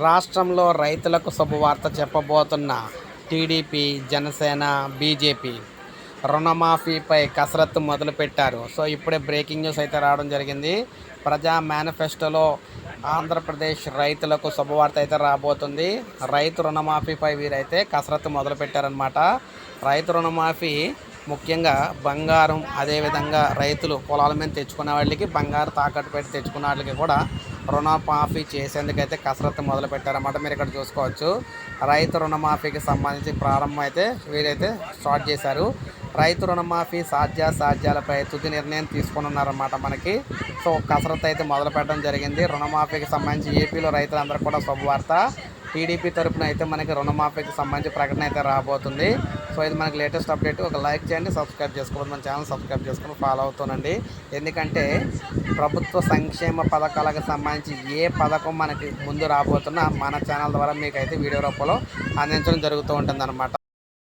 రాష్ట్రంలో రైతులకు శుభవార్త చెప్పబోతున్న టీడీపీ జనసేన బీజేపీ రుణమాఫీపై కసరత్తు మొదలుపెట్టారు. సో ఇప్పుడే బ్రేకింగ్ న్యూస్ అయితే రావడం జరిగింది. ప్రజా మేనిఫెస్టోలో ఆంధ్రప్రదేశ్ రైతులకు శుభవార్త అయితే రాబోతుంది. రైతు రుణమాఫీపై వీరైతే కసరత్తు మొదలుపెట్టారనమాట రైతు రుణమాఫీ ముఖ్యంగా బంగారం అదేవిధంగా రైతులు పొలాల మీద తెచ్చుకునే వాళ్ళకి బంగారు తాకట్టు పెట్టి తెచ్చుకున్న వాళ్ళకి కూడా రుణమాఫీ చేసేందుకైతే కసరత్తు మొదలు పెట్టారన్నమాట మీరు ఇక్కడ చూసుకోవచ్చు. రైతు రుణమాఫీకి సంబంధించి ప్రారంభం అయితే వీరైతే స్టార్ట్ చేశారు. రైతు రుణమాఫీ సాధ్యాసాధ్యాలపై తుది నిర్ణయం తీసుకుని ఉన్నారన్నమాట మనకి. సో కసరత్తు అయితే మొదలు పెట్టడం జరిగింది. రుణమాఫీకి సంబంధించి ఏపీలో రైతులందరూ కూడా శుభవార్త. టీడీపీ తరఫున అయితే మనకి రుణమాఫీకి సంబంధించి ప్రకటన అయితే రాబోతుంది. సో ఇది మనకి లేటెస్ట్ అప్డేట్. ఒక లైక్ చేయండి సబ్స్క్రైబ్ చేసుకోండి మన ఛానల్ సబ్స్క్రైబ్ చేసుకుని ఫాలో అవుతానండి. ఎందుకంటే ప్రభుత్వ సంక్షేమ పథకాలకు సంబంధించి ఏ పథకం మనకి ముందు రాబోతున్నా మన ఛానల్ ద్వారా మీకు అయితే వీడియో రూపంలో అందించడం జరుగుతూ ఉంటుంది